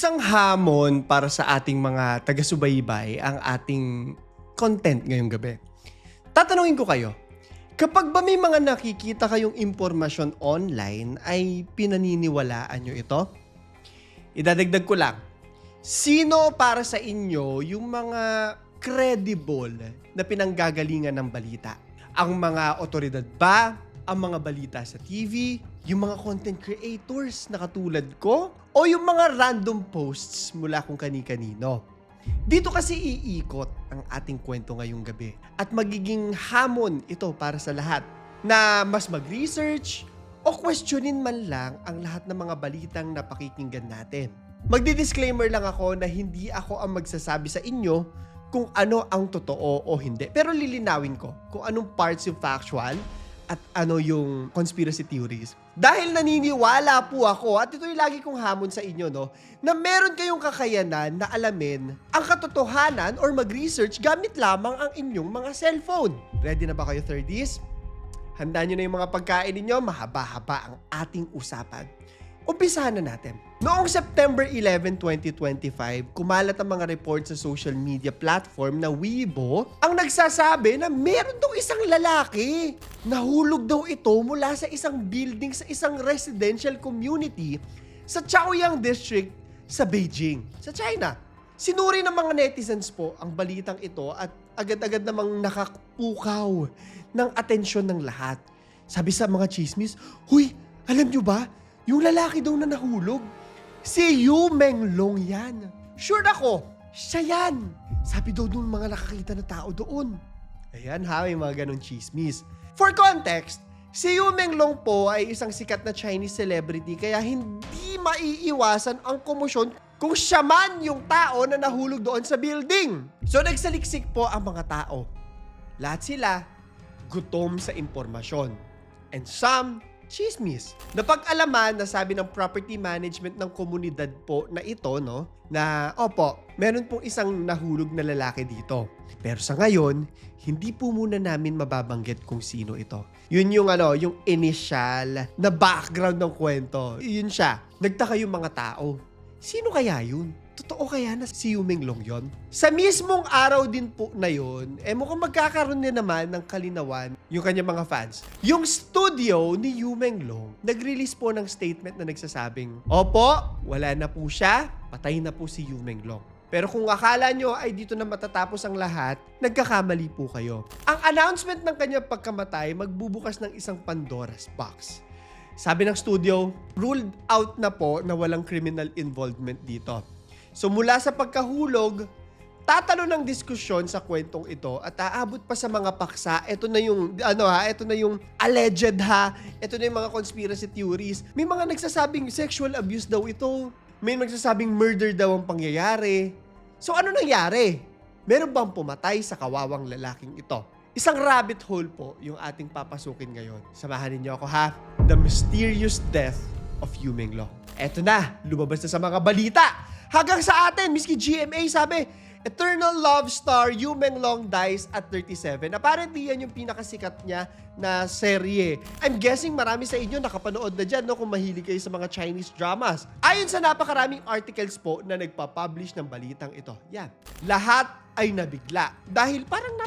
Isang hamon para sa ating mga taga-subaybay ang ating content ngayong gabi. Tatanungin ko kayo, kapag ba may mga nakikita kayong impormasyon online ay pinaniniwalaan nyo ito? Idadagdag ko lang, sino para sa inyo yung mga credible na pinanggagalingan ng balita? Ang mga otoridad ba? Ang mga balita sa TV? Yung mga content creators na katulad ko? O yung mga random posts mula kung kani-kanino? Dito kasi iikot ang ating kwento ngayong gabi at magiging hamon ito para sa lahat na mas mag-research o questionin man lang ang lahat ng mga balitang napakikinggan natin. Magdi-disclaimer lang ako na hindi ako ang magsasabi sa inyo kung ano ang totoo o hindi. Pero lilinawin ko kung anong parts yung factual at ano yung conspiracy theories. Dahil naniniwala po ako, at ito yung lagi kong hamon sa inyo, no, na meron kayong kakayanan na alamin ang katotohanan or mag-research gamit lamang ang inyong mga cellphone. Ready na ba kayo, 30s? Handa nyo na yung mga pagkain ninyo, mahaba-haba ang ating usapan. Umpisahan na natin. Noong September 11, 2025, kumalat ang mga report sa social media platform na Weibo ang nagsasabi na meron daw isang lalaki. Nahulog daw ito mula sa isang building sa isang residential community sa Chaoyang District sa Beijing, sa China. Sinuri ng mga netizens po ang balitang ito at agad-agad namang nakapukaw ng atensyon ng lahat. Sabi sa mga chismis, Huy, alam nyo ba? Yung lalaki daw na nahulog, si Yu Menglong yan. Sure ako, siya yan. Sabi daw nung mga nakakita na tao doon. Ayan ha, may mga ganong chismis. For context, si Yu Menglong po ay isang sikat na Chinese celebrity kaya hindi maiiwasan ang komosyon kung siya man yung tao na nahulog doon sa building. So nagsaliksik po ang mga tao. Lahat sila gutom sa impormasyon. And some chismis. Napag-alaman na sabi ng property management ng komunidad po na ito, no, na opo, meron pong isang nahulog na lalaki dito. Pero sa ngayon, hindi po muna namin mababanggit kung sino ito. Yun yung ano, yung initial na background ng kwento. Yun siya. Nagtaka yung mga tao. Sino kaya yun? Totoo kaya na si Yu Minglong yon? Sa mismong araw din po na yon, eh mukhang magkakaroon din naman ng kalinawan yung kanyang mga fans. Yung studio ni Yu Minglong, nag-release po ng statement na nagsasabing, Opo, wala na po siya, patay na po si Yu Minglong. Pero kung akala nyo ay dito na matatapos ang lahat, nagkakamali po kayo. Ang announcement ng kanyang pagkamatay magbubukas ng isang Pandora's box. Sabi ng studio, ruled out na po na walang criminal involvement dito. So mula sa pagkahulog, tatalo ng diskusyon sa kwentong ito at aabot pa sa mga paksa. Ito na yung ano ha, ito na yung alleged ha. Ito na yung mga conspiracy theories. May mga nagsasabing sexual abuse daw ito. May nagsasabing murder daw ang pangyayari. So ano nangyari? Meron bang pumatay sa kawawang lalaking ito? Isang rabbit hole po yung ating papasukin ngayon. Samahan ninyo ako ha. The mysterious death of Yu Minglo. Eto na, lumabas na sa mga balita. Hanggang sa atin, miski GMA sabi, Eternal Love Star Yu Menglong dies at 37. Apparently, yan yung pinakasikat niya na serye. I'm guessing marami sa inyo nakapanood na dyan no, kung mahilig kayo sa mga Chinese dramas. Ayon sa napakaraming articles po na nagpa-publish ng balitang ito. Yan. Lahat ay nabigla. Dahil parang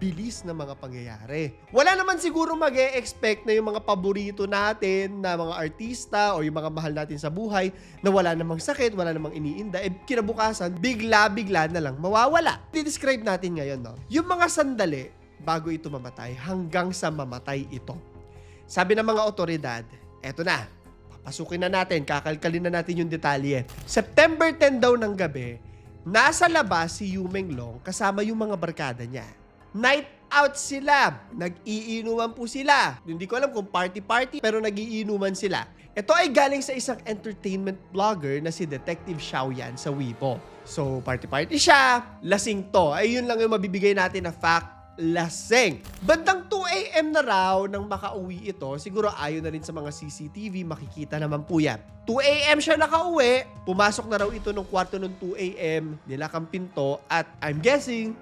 napakabilis na mga pangyayari. Wala naman siguro mag expect na yung mga paborito natin na mga artista o yung mga mahal natin sa buhay na wala namang sakit, wala namang iniinda, eh kinabukasan, bigla-bigla na lang mawawala. Didescribe natin ngayon, no? Yung mga sandali bago ito mamatay hanggang sa mamatay ito. Sabi ng mga otoridad, eto na, papasukin na natin, kakalkalin na natin yung detalye. September 10 daw ng gabi, nasa labas si Yu Menglong kasama yung mga barkada niya. Night out sila. Nag-iinuman po sila. Hindi ko alam kung party-party, pero nag-iinuman sila. Ito ay galing sa isang entertainment vlogger na si Detective Xiao Yan sa Weibo. So, party-party siya. Lasing to. Ay, yun lang yung mabibigay natin na fact lasing. Bandang 2 a.m. na raw nang makauwi ito, siguro ayon na rin sa mga CCTV, makikita naman po yan. 2 a.m. siya nakauwi, pumasok na raw ito ng kwarto ng 2 a.m., nilakang pinto, at I'm guessing,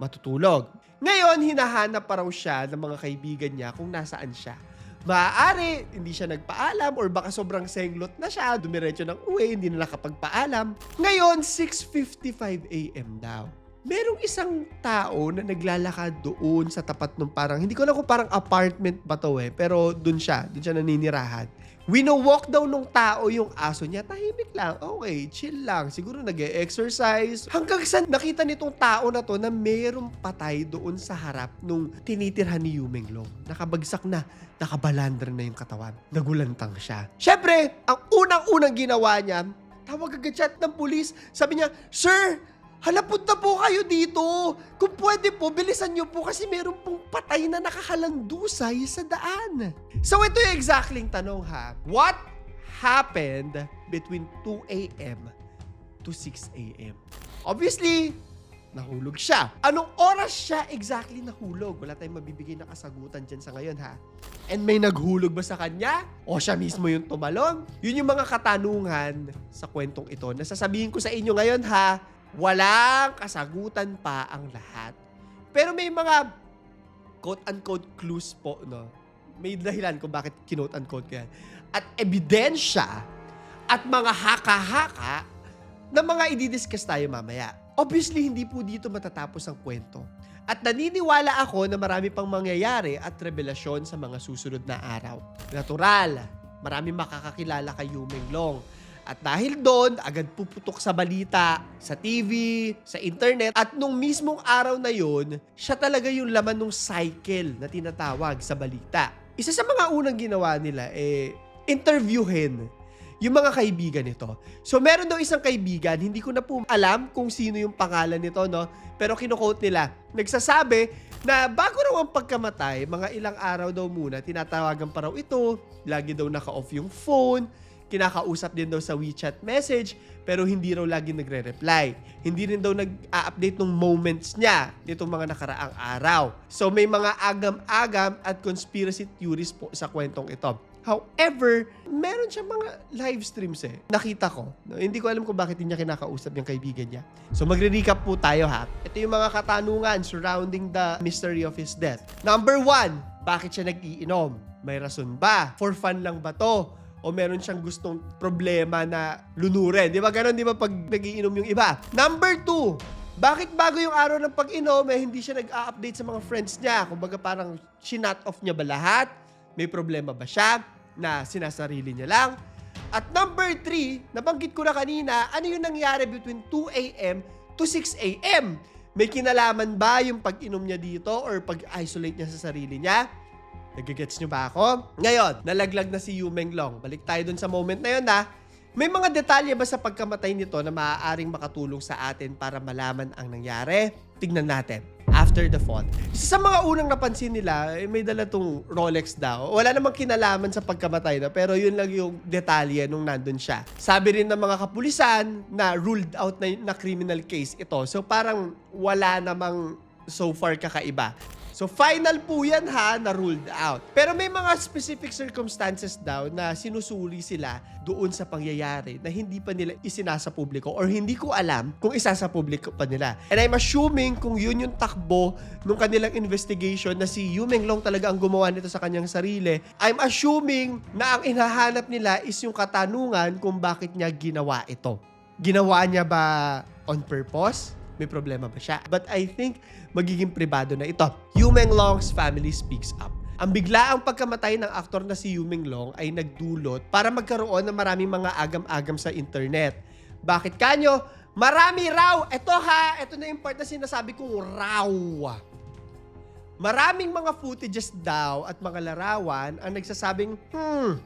matutulog. Ngayon, hinahanap pa raw siya ng mga kaibigan niya kung nasaan siya. Maaari, hindi siya nagpaalam or baka sobrang senglot na siya, dumiretso ng uwi, hindi na nakapagpaalam. Ngayon, 6.55 a.m. daw. Merong isang tao na naglalakad doon sa tapat ng parang, hindi ko alam kung parang apartment ba to eh, pero doon siya, doon siya naninirahan. Wino-walk daw nung tao yung aso niya, tahimik lang, okay, chill lang, siguro nag exercise Hanggang sa nakita nitong tao na to na merong patay doon sa harap nung tinitirhan ni Yumeng Long. Nakabagsak na, nakabalandra na yung katawan. Nagulantang siya. Syempre, ang unang-unang ginawa niya, tawag agad siya ng pulis. Sabi niya, Sir, halapot na po kayo dito. Kung pwede po, bilisan niyo po kasi meron pong patay na nakahalandusay sa daan. So ito yung exactly tanong ha. What happened between 2 a.m. to 6 a.m.? Obviously, nahulog siya. Anong oras siya exactly nahulog? Wala tayong mabibigay na kasagutan dyan sa ngayon ha. And may naghulog ba sa kanya? O siya mismo yung tumalon? Yun yung mga katanungan sa kwentong ito na sasabihin ko sa inyo ngayon ha. Walang kasagutan pa ang lahat. Pero may mga quote-unquote clues po, no? May dahilan kung bakit kinote-unquote ko yan. At ebidensya at mga haka-haka na mga ididiscuss tayo mamaya. Obviously, hindi po dito matatapos ang kwento. At naniniwala ako na marami pang mangyayari at revelasyon sa mga susunod na araw. Natural, marami makakakilala kay Yumeng Long. At dahil doon, agad puputok sa balita, sa TV, sa internet. At nung mismong araw na yun, siya talaga yung laman ng cycle na tinatawag sa balita. Isa sa mga unang ginawa nila, eh, interviewin yung mga kaibigan nito. So meron daw isang kaibigan, hindi ko na po alam kung sino yung pangalan nito, no? Pero kino-quote nila, nagsasabi na bago raw ang pagkamatay, mga ilang araw daw muna, tinatawagan pa raw ito, lagi daw naka-off yung phone, kinakausap din daw sa WeChat message, pero hindi raw lagi nagre-reply. Hindi rin daw nag-update ng moments niya nitong mga nakaraang araw. So may mga agam-agam at conspiracy theories po sa kwentong ito. However, meron siya mga live streams eh. Nakita ko. No? Hindi ko alam kung bakit niya kinakausap yung kaibigan niya. So magre-recap po tayo ha. Ito yung mga katanungan surrounding the mystery of his death. Number one, bakit siya nag-iinom? May rason ba? For fun lang ba to? O meron siyang gustong problema na lunurin? Di ba ganon? Di ba pag nagiinom yung iba? Number two, bakit bago yung araw ng pag-inom, eh, hindi siya nag-update sa mga friends niya? Kumbaga parang sinut off niya ba lahat? May problema ba siya na sinasarili niya lang? At number three, nabanggit ko na kanina, ano yung nangyari between 2 a.m. to 6 a.m.? May kinalaman ba yung pag-inom niya dito or pag-isolate niya sa sarili niya? Nagigets niyo ba ako? Ngayon, nalaglag na si Yumeng Long. Balik tayo dun sa moment na yun na may mga detalye ba sa pagkamatay nito na maaaring makatulong sa atin para malaman ang nangyari? Tignan natin. After the fall. Sa mga unang napansin nila, eh, may dala tong Rolex daw. Wala namang kinalaman sa pagkamatay na, pero yun lang yung detalye nung nandun siya. Sabi rin ng mga kapulisan na ruled out na, na criminal case ito. So parang wala namang so far kakaiba. So final po yan ha, na ruled out. Pero may mga specific circumstances daw na sinusuri sila doon sa pangyayari na hindi pa nila isinasa publiko or hindi ko alam kung isasa publiko pa nila. And I'm assuming kung yun yung takbo nung kanilang investigation na si Yumeng Long talaga ang gumawa nito sa kanyang sarili, I'm assuming na ang inahanap nila is yung katanungan kung bakit niya ginawa ito. Ginawa niya ba on purpose? May problema ba siya? But I think magiging pribado na ito. Yumeng Long's family speaks up. Ang biglaang pagkamatay ng aktor na si Yumeng Long ay nagdulot para magkaroon ng maraming mga agam-agam sa internet. Bakit kanyo? Marami raw! Ito ha, ito na yung part na sinasabi kong raw. Maraming mga footages daw at mga larawan ang nagsasabing, hmm,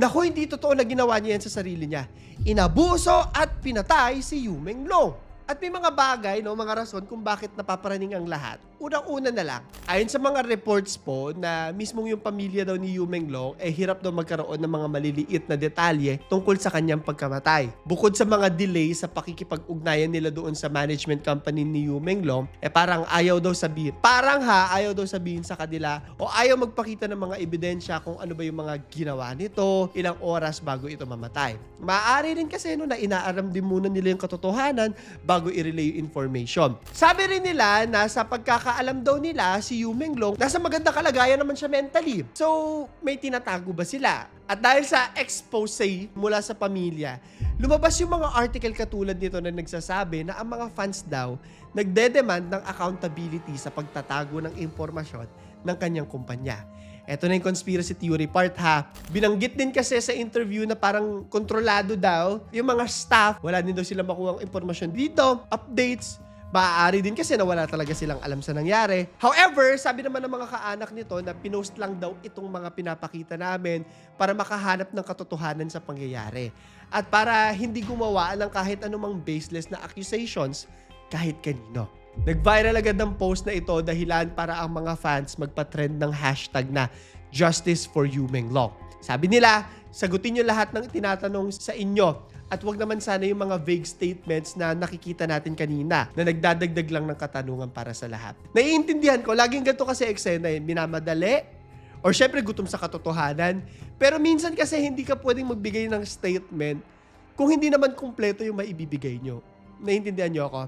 naku, hindi totoo na ginawa niya yan sa sarili niya. Inabuso at pinatay si Yumeng Long. At may mga bagay, no, mga rason kung bakit napaparaning ang lahat. Unang-una na lang, ayon sa mga reports po na mismong yung pamilya daw ni Yumeng Long eh hirap daw magkaroon ng mga maliliit na detalye tungkol sa kanyang pagkamatay. Bukod sa mga delay sa pakikipag-ugnayan nila doon sa management company ni Yumeng Long, eh parang ayaw daw sabihin. Parang ha, ayaw daw sabihin sa kanila o ayaw magpakita ng mga ebidensya kung ano ba yung mga ginawa nito, ilang oras bago ito mamatay. Maaari rin kasi no na inaaram din muna nila yung katotohanan bago i-relay yung information. Sabi rin nila na sa pagkaka pagkakaalam daw nila, si Yu Long, nasa magandang kalagayan naman siya mentally. So, may tinatago ba sila? At dahil sa expose mula sa pamilya, lumabas yung mga article katulad nito na nagsasabi na ang mga fans daw nagdedemand ng accountability sa pagtatago ng impormasyon ng kanyang kumpanya. Ito na yung conspiracy theory part ha. Binanggit din kasi sa interview na parang kontrolado daw yung mga staff. Wala din daw sila makuha impormasyon dito, updates, Maaari din kasi na wala talaga silang alam sa nangyari. However, sabi naman ng mga kaanak nito na pinost lang daw itong mga pinapakita namin para makahanap ng katotohanan sa pangyayari. At para hindi gumawa ng kahit anumang baseless na accusations kahit kanino. Nag-viral agad ang post na ito dahilan para ang mga fans magpa-trend ng hashtag na Justice for Yu Long. Sabi nila, sagutin nyo lahat ng tinatanong sa inyo at wag naman sana yung mga vague statements na nakikita natin kanina na nagdadagdag lang ng katanungan para sa lahat. Naiintindihan ko, laging ganito kasi eksena eh, minamadali or syempre gutom sa katotohanan. Pero minsan kasi hindi ka pwedeng magbigay ng statement kung hindi naman kumpleto yung maibibigay nyo. Naiintindihan nyo ako?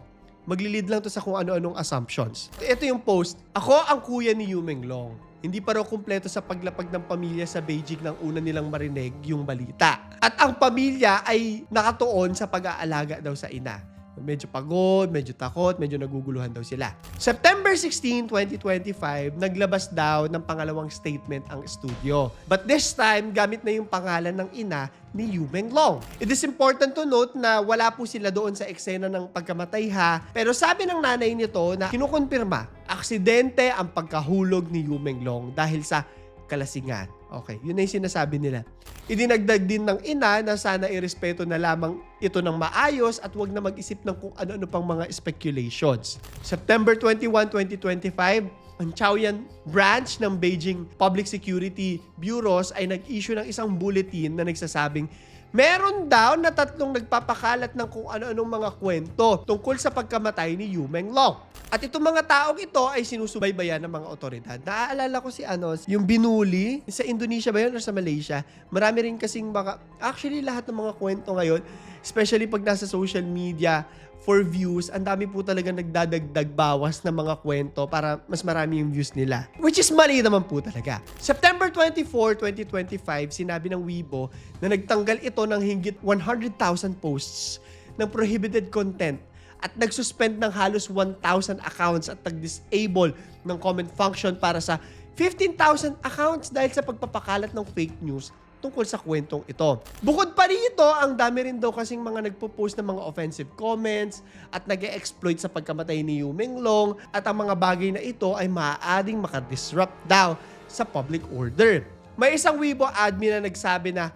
Maglilid lang to sa kung ano-anong assumptions. Ito yung post. Ako ang kuya ni Yu Long. Hindi pa raw kumpleto sa paglapag ng pamilya sa Beijing nang una nilang marinig yung balita. At ang pamilya ay nakatuon sa pag-aalaga daw sa ina. Medyo pagod, medyo takot, medyo naguguluhan daw sila. September 16, 2025, naglabas daw ng pangalawang statement ang studio. But this time, gamit na yung pangalan ng ina ni Yu Long. It is important to note na wala po sila doon sa eksena ng pagkamatay ha. Pero sabi ng nanay nito na kinukonfirma, aksidente ang pagkahulog ni Yu Long dahil sa kalasingan. Okay, yun yung sinasabi nila. Idinagdag din ng ina na sana irespeto na lamang ito ng maayos at wag na mag-isip ng kung ano-ano pang mga speculations. September 21, 2025, ang Chaoyan branch ng Beijing Public Security Bureaus ay nag-issue ng isang bulletin na nagsasabing Meron daw na tatlong nagpapakalat ng kung ano-anong mga kwento tungkol sa pagkamatay ni Yu Long. At itong mga taong ito ay sinusubaybayan ng mga otoridad. Naaalala ko si ano, yung binuli sa Indonesia ba yun or sa Malaysia? Marami rin kasing mga, actually lahat ng mga kwento ngayon, especially pag nasa social media, for views, ang dami po talaga nagdadagdag bawas ng mga kwento para mas marami yung views nila. Which is mali naman po talaga. September 24, 2025, sinabi ng Weibo na nagtanggal ito ng hinggit 100,000 posts ng prohibited content at nagsuspend ng halos 1,000 accounts at nag-disable ng comment function para sa 15,000 accounts dahil sa pagpapakalat ng fake news tungkol sa kwentong ito. Bukod pa rito, ang dami rin daw kasing mga nagpo-post ng mga offensive comments at nag exploit sa pagkamatay ni Yu Long at ang mga bagay na ito ay maaaring makadisrupt daw sa public order. May isang Weibo admin na nagsabi na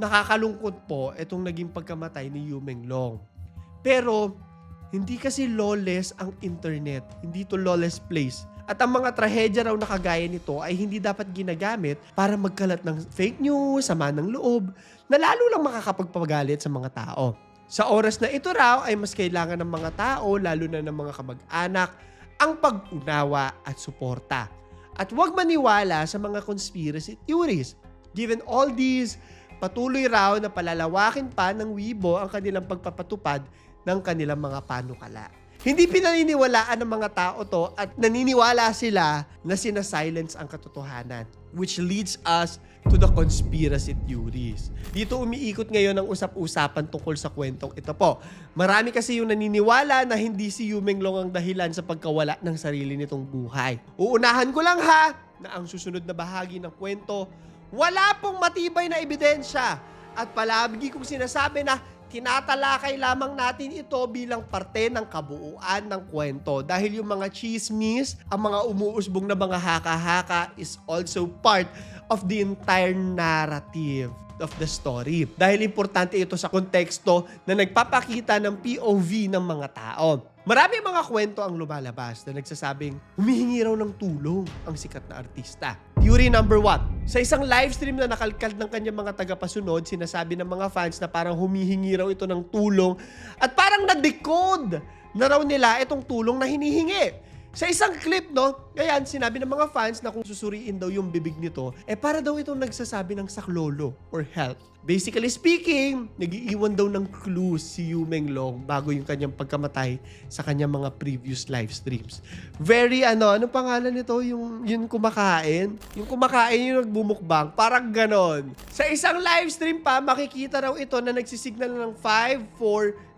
nakakalungkot po itong naging pagkamatay ni Yu Long. Pero hindi kasi lawless ang internet. Hindi to lawless place. At ang mga trahedya raw na kagaya nito ay hindi dapat ginagamit para magkalat ng fake news, sama ng loob, na lalo lang makakapagpagalit sa mga tao. Sa oras na ito raw ay mas kailangan ng mga tao, lalo na ng mga kamag-anak, ang pag-unawa at suporta. At huwag maniwala sa mga conspiracy theories. Given all these, patuloy raw na palalawakin pa ng Weibo ang kanilang pagpapatupad ng kanilang mga panukala. Hindi pinaniniwalaan ng mga tao to at naniniwala sila na sinasilence ang katotohanan. Which leads us to the conspiracy theories. Dito umiikot ngayon ang usap-usapan tungkol sa kwentong ito po. Marami kasi yung naniniwala na hindi si Yumeng Long ang dahilan sa pagkawala ng sarili nitong buhay. Uunahan ko lang ha na ang susunod na bahagi ng kwento, wala pong matibay na ebidensya. At palagi kong sinasabi na tinatalakay lamang natin ito bilang parte ng kabuuan ng kwento. Dahil yung mga chismis, ang mga umuusbong na mga haka-haka is also part of the entire narrative of the story. Dahil importante ito sa konteksto na nagpapakita ng POV ng mga tao. Marami mga kwento ang lumalabas na nagsasabing humihingi raw ng tulong ang sikat na artista. Theory number one. Sa isang live stream na nakalkal ng kanyang mga tagapasunod, sinasabi ng mga fans na parang humihingi raw ito ng tulong at parang na-decode na raw nila itong tulong na hinihingi. Sa isang clip, no, ngayon, sinabi ng mga fans na kung susuriin daw yung bibig nito, eh para daw itong nagsasabi ng saklolo or help. Basically speaking, nagiiwan daw ng clue si Yu Meng Long bago yung kanyang pagkamatay sa kanyang mga previous live streams. Very ano, ano pangalan nito? Yung, yung kumakain? Yung kumakain yung nagbumukbang. Parang ganon. Sa isang live stream pa, makikita raw ito na nagsisignal ng 540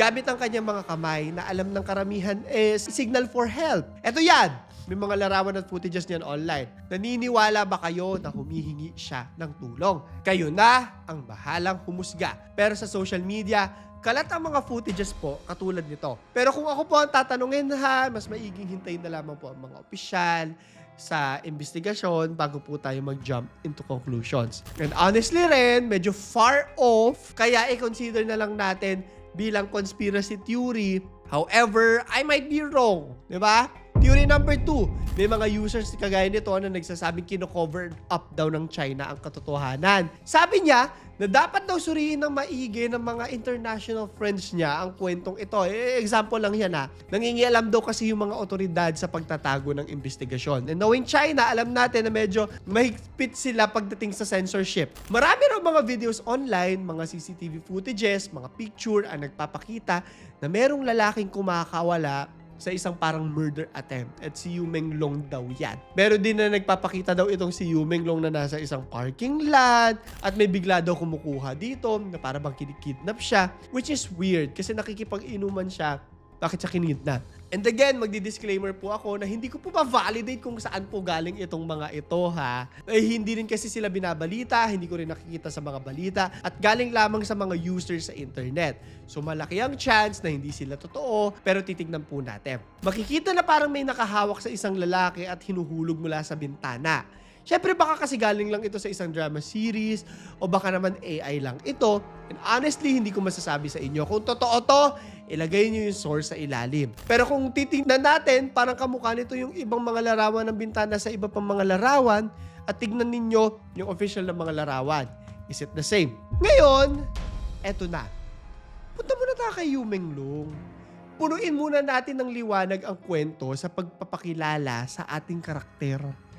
gamit ang kanyang mga kamay na alam ng karamihan is signal for help. Ito yan! May mga larawan at footages niyan online. Naniniwala ba kayo na humihingi siya ng tulong? Kayo na ang bahalang humusga. Pero sa social media, kalat ang mga footages po katulad nito. Pero kung ako po ang tatanungin ha, mas maiging hintayin na lamang po ang mga opisyal sa investigasyon bago po tayo mag-jump into conclusions. And honestly rin, medyo far off, kaya i-consider na lang natin bilang conspiracy theory. However, I might be wrong. Di ba? Theory number two, may mga users kagaya nito na nagsasabing kino-cover up daw ng China ang katotohanan. Sabi niya na dapat daw suriin ng maigi ng mga international friends niya ang kwentong ito. Eh, example lang yan ha. Nangingialam daw kasi yung mga otoridad sa pagtatago ng investigasyon. And knowing China, alam natin na medyo mahigpit sila pagdating sa censorship. Marami raw mga videos online, mga CCTV footages, mga picture ang nagpapakita na merong lalaking kumakawala sa isang parang murder attempt at si Yu Meng Long daw yan. Meron din na nagpapakita daw itong si Yu Meng Long na nasa isang parking lot at may bigla daw kumukuha dito na para bang kinikidnap siya which is weird kasi nakikipag-inuman siya bakit siya kinidnap. And again, magdi-disclaimer po ako na hindi ko po pa-validate kung saan po galing itong mga ito ha. Eh, hindi rin kasi sila binabalita, hindi ko rin nakikita sa mga balita, at galing lamang sa mga users sa internet. So malaki ang chance na hindi sila totoo, pero titignan po natin. Makikita na parang may nakahawak sa isang lalaki at hinuhulog mula sa bintana. Siyempre baka kasi galing lang ito sa isang drama series o baka naman AI lang ito. And honestly, hindi ko masasabi sa inyo kung totoo to, ilagay niyo yung source sa ilalim. Pero kung titingnan natin, parang kamukha nito yung ibang mga larawan ng bintana sa iba pang mga larawan at tignan ninyo yung official ng mga larawan. Is it the same? Ngayon, eto na. Punta muna tayo kay Yu Meng Long. Punuin muna natin ng liwanag ang kwento sa pagpapakilala sa ating karakter.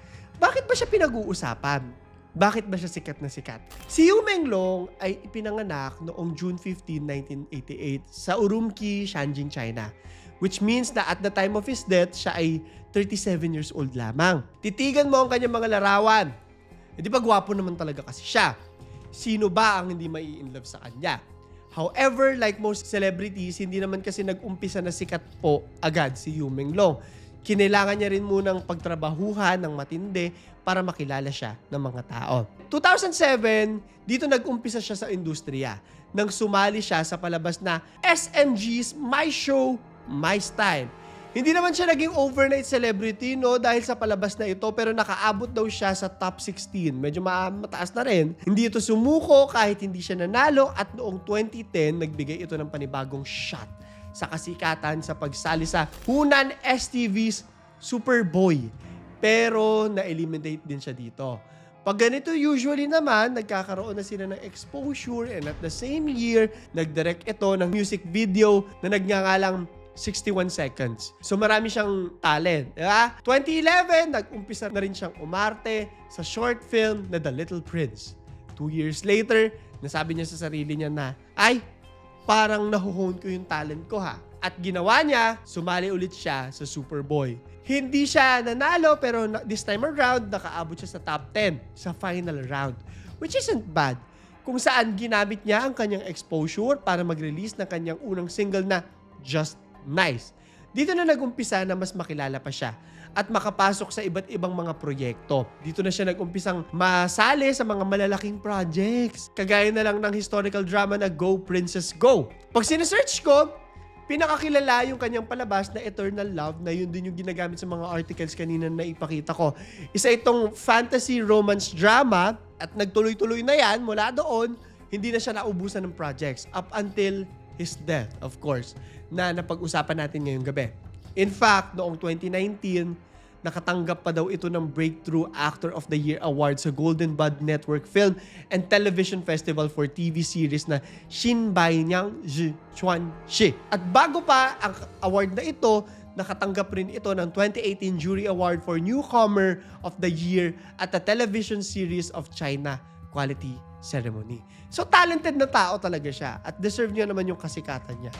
Bakit ba siya pinag-uusapan? Bakit ba siya sikat na sikat? Si Yu Meng Long ay ipinanganak noong June 15, 1988 sa Urumqi, Shanjing, China. Which means na at the time of his death, siya ay 37 years old lamang. Titigan mo ang kanyang mga larawan. E di ba gwapo naman talaga kasi siya. Sino ba ang hindi mai in love sa kanya? However, like most celebrities, hindi naman kasi nag-umpisa na sikat po agad si Yu Meng Long kinailangan niya rin munang pagtrabahuhan ng matindi para makilala siya ng mga tao. 2007, dito nag-umpisa siya sa industriya nang sumali siya sa palabas na SMG's My Show, My Style. Hindi naman siya naging overnight celebrity no dahil sa palabas na ito pero nakaabot daw siya sa top 16. Medyo ma- mataas na rin. Hindi ito sumuko kahit hindi siya nanalo at noong 2010 nagbigay ito ng panibagong shot sa kasikatan sa pagsali sa Hunan STV's Superboy. Pero na-eliminate din siya dito. Pag ganito usually naman, nagkakaroon na sila ng exposure and at the same year, nag-direct ito ng music video na nagngangalang 61 seconds. So marami siyang talent. Diba? 2011, nag-umpisa na rin siyang umarte sa short film na The Little Prince. Two years later, nasabi niya sa sarili niya na, ay, parang nahuhone ko yung talent ko ha. At ginawa niya, sumali ulit siya sa Superboy. Hindi siya nanalo pero this time around, nakaabot siya sa top 10 sa final round. Which isn't bad. Kung saan ginamit niya ang kanyang exposure para mag-release ng kanyang unang single na Just Nice. Dito na nag-umpisa na mas makilala pa siya at makapasok sa iba't ibang mga proyekto. Dito na siya nag-umpisang masali sa mga malalaking projects. Kagaya na lang ng historical drama na Go Princess Go. Pag sinesearch ko, pinakakilala yung kanyang palabas na Eternal Love na yun din yung ginagamit sa mga articles kanina na ipakita ko. Isa itong fantasy romance drama at nagtuloy-tuloy na yan mula doon, hindi na siya naubusan ng projects up until his death, of course, na napag-usapan natin ngayong gabi. In fact, noong 2019, nakatanggap pa daw ito ng Breakthrough Actor of the Year Award sa Golden Bud Network Film and Television Festival for TV series na Shin Bai Nyang Zhi Chuan Shi. At bago pa ang award na ito, nakatanggap rin ito ng 2018 Jury Award for Newcomer of the Year at the Television Series of China Quality Ceremony. So talented na tao talaga siya at deserve niya naman yung kasikatan niya.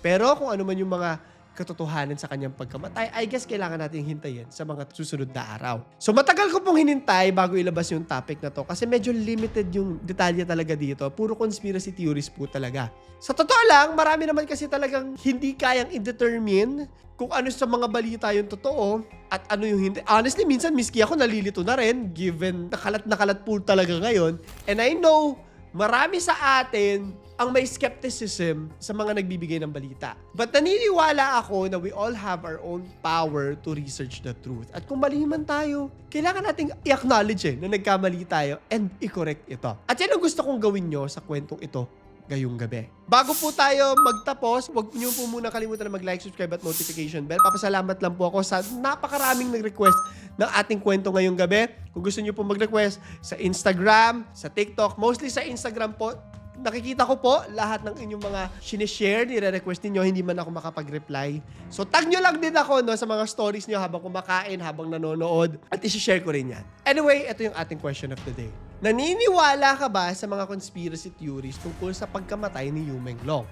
Pero kung ano man yung mga katotohanan sa kanyang pagkamatay, I guess kailangan natin hintayin sa mga susunod na araw. So matagal ko pong hinintay bago ilabas yung topic na to kasi medyo limited yung detalye talaga dito. Puro conspiracy theories po talaga. Sa totoo lang, marami naman kasi talagang hindi kayang i-determine kung ano sa mga balita yung totoo at ano yung hindi. Honestly, minsan miski ako nalilito na rin given nakalat nakalat po talaga ngayon. And I know marami sa atin ang may skepticism sa mga nagbibigay ng balita. But naniniwala ako na we all have our own power to research the truth. At kung mali man tayo, kailangan nating i-acknowledge eh, na nagkamali tayo and i-correct ito. At yan ang gusto kong gawin nyo sa kwentong ito ngayong gabi. Bago po tayo magtapos, huwag niyo po muna kalimutan na mag-like, subscribe at notification bell. Papasalamat lang po ako sa napakaraming nag-request ng ating kwento ngayong gabi. Kung gusto niyo po mag-request sa Instagram, sa TikTok, mostly sa Instagram po, nakikita ko po lahat ng inyong mga sinishare, nire-request ninyo, hindi man ako makapag-reply. So tag nyo lang din ako no, sa mga stories nyo habang kumakain, habang nanonood, at isi-share ko rin yan. Anyway, ito yung ating question of the day. Naniniwala ka ba sa mga conspiracy theories tungkol sa pagkamatay ni Yu Long?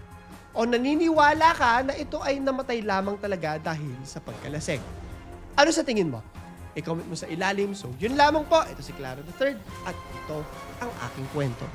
O naniniwala ka na ito ay namatay lamang talaga dahil sa pagkalasing? Ano sa tingin mo? I-comment mo sa ilalim. So, yun lamang po. Ito si Clara Third at ito ang aking kwento.